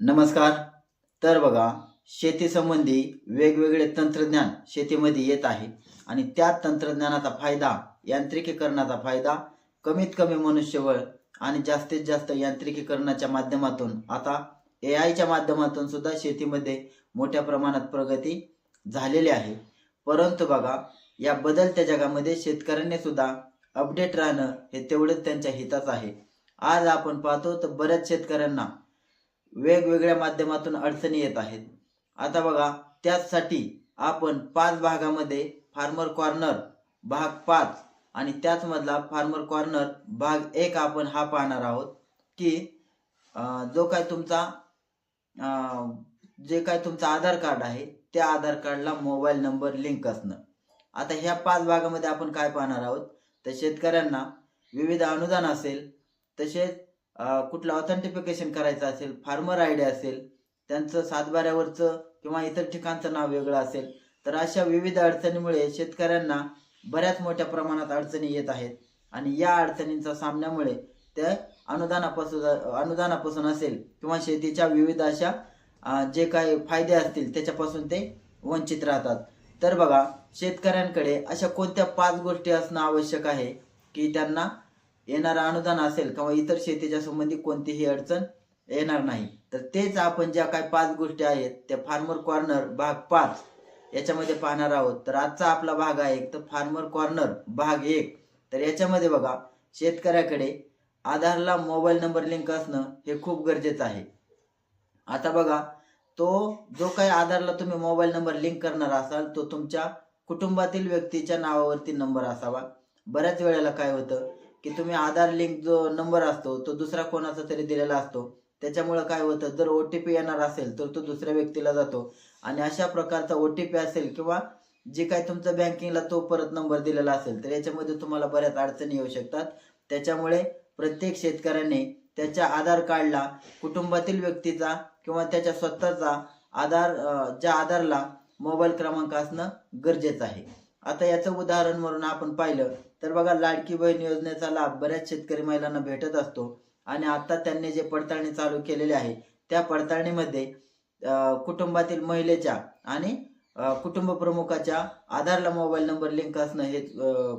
नमस्कार. तर बघा शेतीसंबंधी वेगवेगळे तंत्रज्ञान शेतीमध्ये येत आहे आणि त्या तंत्रज्ञानाचा फायदा यांत्रिकीकरणाचा फायदा कमीत कमी मनुष्यबळ आणि जास्तीत जास्त यांत्रिकीकरणाच्या माध्यमातून आता ए आयच्या माध्यमातून सुद्धा शेतीमध्ये मोठ्या प्रमाणात प्रगती झालेली आहे. परंतु बघा या बदलत्या जगामध्ये शेतकऱ्यांनी सुद्धा अपडेट राहणं हे तेवढंच त्यांच्या हिताचं आहे. आज आपण पाहतो तर बऱ्याच शेतकऱ्यांना वेगवेगळ्या माध्यमातून अडचणी येत आहेत. आता बघा त्याचसाठी आपण पाच भागामध्ये फार्मर कॉर्नर भाग पाच आणि त्याचमधला फार्मर कॉर्नर भाग एक आपण हा पाहणार आहोत की जो काय तुमचा जे काय तुमचा आधार कार्ड आहे त्या आधार कार्डला मोबाईल नंबर लिंक असणं. आता ह्या पाच भागामध्ये आपण काय पाहणार आहोत? तर शेतकऱ्यांना विविध अनुदान असेल तसेच कुठलं ऑथेंटिफिकेशन करायचं असेल फार्मर आय डी असेल त्यांचं सातबाऱ्यावरचं किंवा इतर ठिकाणचं नाव वेगळं असेल तर अशा विविध अडचणीमुळे शेतकऱ्यांना बऱ्याच मोठ्या प्रमाणात अडचणी येत आहेत. आणि या अडचणींचा सामन्यामुळे त्या अनुदानापासून अनुदानापासून असेल किंवा शेतीच्या विविध अशा जे काही फायदे असतील त्याच्यापासून ते वंचित राहतात. तर बघा शेतकऱ्यांकडे अशा कोणत्या पाच गोष्टी असणं आवश्यक आहे की त्यांना येणारं अनुदान असेल किंवा इतर शेतीच्या संबंधी कोणतीही अडचण येणार नाही. तर तेच आपण ज्या काही पाच गोष्टी आहेत त्या फार्मर कॉर्नर भाग पाच याच्यामध्ये पाहणार आहोत. तर आजचा आपला भाग आहे तर फार्मर कॉर्नर भाग एक. तर याच्यामध्ये बघा शेतकऱ्याकडे आधारला मोबाईल नंबर लिंक असणं हे खूप गरजेचं आहे. आता बघा तो जो काही आधारला तुम्ही मोबाईल नंबर लिंक करणार असाल तो तुमच्या कुटुंबातील व्यक्तीच्या नावावरती नंबर असावा. बऱ्याच वेळेला काय होतं की तुम्ही आधार लिंक जो नंबर असतो तो दुसरा कोणाचा तरी दिलेला असतो. त्याच्यामुळं काय होतं जर ओ टी पी येणार असेल तर तो दुसऱ्या व्यक्तीला जातो. आणि अशा प्रकारचा ओ टी पी असेल किंवा जे काही तुमचं बँकिंगला तो परत नंबर दिलेला असेल तर याच्यामध्ये तुम्हाला बऱ्याच अडचणी येऊ शकतात. त्याच्यामुळे प्रत्येक शेतकऱ्याने त्याच्या आधार कार्डला कुटुंबातील व्यक्तीचा किंवा त्याच्या स्वतःचा आधार ज्या आधारला मोबाईल क्रमांक असणं गरजेचं आहे. आता याचं उदाहरण म्हणून आपण पाहिलं तर बघा लाडकी बहीण योजनेचा लाभ बऱ्याच शेतकरी महिलांना भेटत असतो. आणि आता त्यांनी जे पडताळणी चालू केलेली आहे त्या पडताळणीमध्ये कुटुंबातील महिलेच्या आणि कुटुंब प्रमुखाच्या आधारला मोबाईल नंबर लिंक असणं हे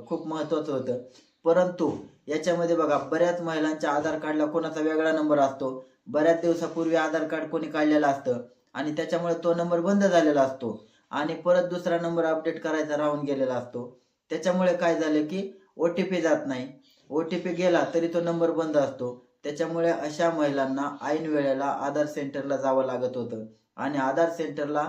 खूप महत्वाचं होतं. परंतु याच्यामध्ये बघा बऱ्याच महिलांच्या आधार कार्डला कोणाचा वेगळा नंबर असतो बऱ्याच दिवसापूर्वी आधार कार्ड कोणी काढलेलं असतं आणि त्याच्यामुळे तो नंबर बंद झालेला असतो. आणि परत दुसरा नंबर अपडेट करायचा राहून गेलेला असतो. त्याच्यामुळे काय झालं की ओ टी पी जात नाही. ओ टी पी गेला तरी तो नंबर बंद असतो. त्याच्यामुळे अशा महिलांना ऐन वेळेला आधार सेंटरला जावं लागत होतं. आणि आधार सेंटरला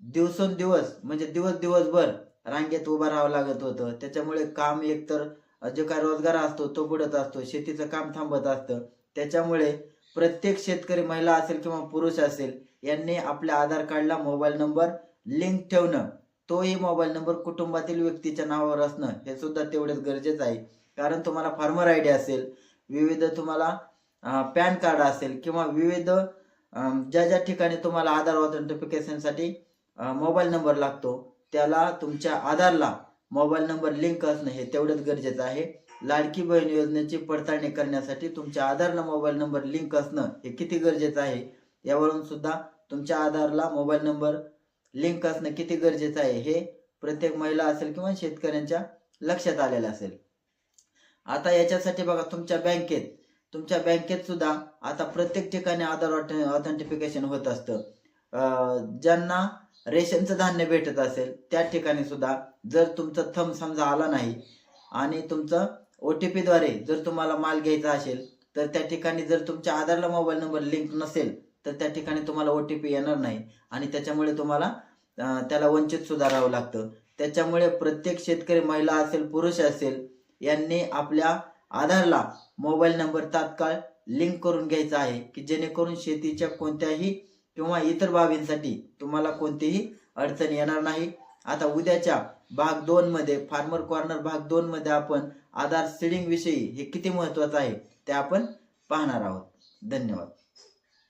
दिवसेंदिवस म्हणजे दिवस दिवसभर रांगेत उभं राहावं लागत होतं. त्याच्यामुळे काम एकतर जो काय रोजगार असतो तो बुडत असतो. शेतीचं काम थांबत असतं. त्याच्यामुळे प्रत्येक शेतकरी महिला असेल किंवा पुरुष असेल यांनी आपल्या आधार कार्डला मोबाईल नंबर लिंक ठेवणं तोही मोबाईल नंबर कुटुंबातील व्यक्तीच्या नावावर असणं हे सुद्धा तेवढेच गरजेचं आहे. कारण तुम्हाला फार्मर आय डी असेल विविध तुम्हाला पॅन कार्ड असेल किंवा विविध ज्या ज्या ठिकाणी तुम्हाला आधार ऑथेंटिफिकेशनसाठी मोबाईल नंबर लागतो त्याला तुमच्या आधारला मोबाईल नंबर लिंक असणं हे तेवढंच गरजेचं आहे. लाडकी बहीण योजनेची पडताळणी करण्यासाठी तुमच्या आधारला मोबाईल नंबर लिंक असणं हे किती गरजेचं आहे यावरून सुद्धा तुमच्या आधारला मोबाईल नंबर लिंक असणं किती गरजेचं आहे हे प्रत्येक महिला असेल किंवा शेतकऱ्यांच्या लक्षात आलेलं असेल. आता याच्यासाठी बघा तुमच्या बँकेत तुमच्या बँकेत सुद्धा आता प्रत्येक ठिकाणी आधार ऑथेंटिफिकेशन होत असतं. ज्यांना रेशनचं धान्य भेटत असेल त्या ठिकाणी सुद्धा जर तुमचं थंब समजा आला नाही आणि तुमचं ओ टी पीद्वारे जर तुम्हाला माल घ्यायचा असेल तर त्या ठिकाणी जर तुमच्या आधारला मोबाईल नंबर लिंक नसेल तर त्या ठिकाणी तुम्हाला ओ टी पी येणार नाही. आणि त्याच्यामुळे तुम्हाला त्याला वंचित सुद्धा राहावं लागतं. त्याच्यामुळे प्रत्येक शेतकरी महिला असेल पुरुष असेल यांनी आपल्या आधारला मोबाईल नंबर तात्काळ लिंक करून घ्यायचा आहे की जेणेकरून शेतीच्या कोणत्याही किंवा इतर बाबींसाठी तुम्हाला कोणतीही अडचण येणार नाही. आता उद्याच्या भाग दोन मध्ये फार्मर कॉर्नर भाग दोन मध्ये आपण आधार सीडिंग विषयी हे किती महत्वाचं आहे ते आपण पाहणार आहोत. धन्यवाद.